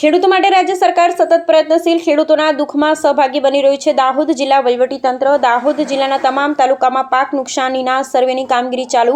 ખેડૂતો માટે રાજ્ય સરકાર સતત પ્રયત્નશીલ ખેડૂતોના દુઃખમાં સહભાગી બની રહ્યું છે. દાહોદ જિલ્લા વહીવટીતંત્ર દાહોદ જિલ્લાના તમામ તાલુકામાં પાક નુકસાનીના સર્વેની કામગીરી ચાલુ.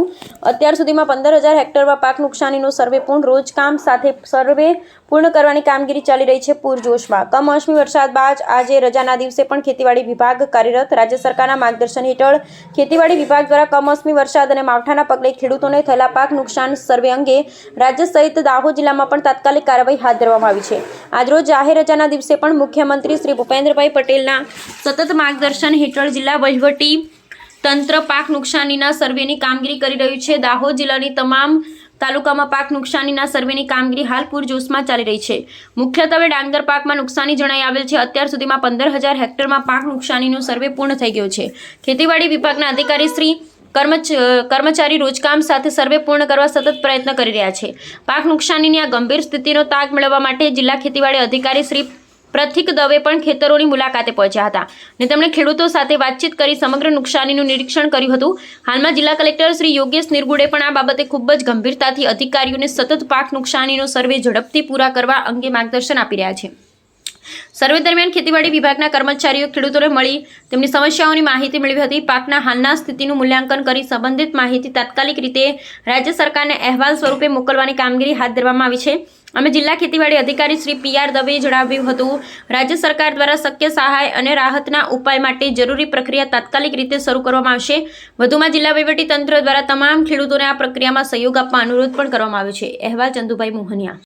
અત્યાર સુધીમાં પંદર હજાર હેક્ટરમાં પાક નુકસાનીનો સર્વે પૂર્ણ રોજકામ સાથે સર્વે પૂર્ણ કરવાની કામગીરી ચાલી રહી છે પૂરજોશમાં. કમોસમી વરસાદ બાદ આજે રજાના દિવસે પણ ખેતીવાડી વિભાગ કાર્યરત રાજ્ય સરકારના માર્ગદર્શન હેઠળ ખેતીવાડી વિભાગ દ્વારા કમોસમી વરસાદ અને માવઠાના પગલે ખેડૂતોને થયેલા પાક નુકસાન સર્વે અંગે રાજ્ય સહિત દાહોદ જિલ્લામાં પણ તાત્કાલિક કાર્યવાહી હાથ ધરવામાં આવી છે. આજરોજ જાહેર રજાના દિવસે પણ મુખ્યમંત્રી શ્રી ભૂપેન્દ્રભાઈ પટેલના સતત માર્ગદર્શન હેઠળ જિલ્લા વહીવટી તંત્ર પાક નુકસાનીના સર્વેની કામગીરી કરી રહ્યું છે. દાહોદ જિલ્લાની તમામ તાલુકામાં પાક નુકસાનીના સર્વેની કામગીરી હાલ પૂરજોશમાં ચાલી રહી છે. મુખ્યત્વે ડાંગર પાકમાં નુકસાની જણાઈ આવેલ છે. અત્યાર સુધીમાં પંદર હજાર હેક્ટરમાં પાક નુકસાનીનો સર્વે પૂર્ણ થઈ ગયો છે. ખેતીવાડી વિભાગના અધિકારી શ્રી કર્મચારી રોજકામ સાથે સર્વે પૂર્ણ કરવા સતત પ્રયત્ન કરી રહ્યા છે. પાક નુકસાનીની આ ગંભીર સ્થિતિનો તાગ મેળવવા માટે જિલ્લા ખેતીવાડી અધિકારી શ્રી પ્રથિક દવે પણ ખેતરોની મુલાકાતે પહોંચ્યા હતા અને તેમણે ખેડૂતો સાથે વાતચીત કરી સમગ્ર નુકસાનીનું નિરીક્ષણ કર્યું હતું. હાલમાં જિલ્લા કલેક્ટર શ્રી યોગેશ નિર્ગુડે પણ આ બાબતે ખૂબ જ ગંભીરતાથી અધિકારીઓને સતત પાક નુકસાનીનો સર્વે ઝડપથી પૂરા કરવા અંગે માર્ગદર્શન આપી રહ્યા છે. સર્વે દરમિયાન ખેતીવાડી વિભાગના કર્મચારીઓ, ખેડૂતોને મળી તેમની સમસ્યાઓની માહિતી મેળવી હતી. પાકના હાલના સ્થિતિનું મૂલ્યાંકન કરી સંબંધિત માહિતી તાત્કાલિક રીતે રાજ્ય સરકારને અહેવાલ સ્વરૂપે મોકલવાની કામગીરી હાથ ધરવામાં આવી છે. અમે જિલ્લા ખેતીવાડી અધિકારી શ્રી પી આર દવેએ જણાવ્યું હતું, રાજ્ય સરકાર દ્વારા શક્ય સહાય અને રાહતના ઉપાય માટે જરૂરી પ્રક્રિયા તાત્કાલિક રીતે શરૂ કરવામાં આવશે. વધુમાં જિલ્લા વહીવટી તંત્ર દ્વારા તમામ ખેડૂતોને આ પ્રક્રિયામાં સહયોગ આપવા અનુરોધ પણ કરવામાં આવ્યો છે. અહેવાલ ચંદુભાઈ મોહનિયા.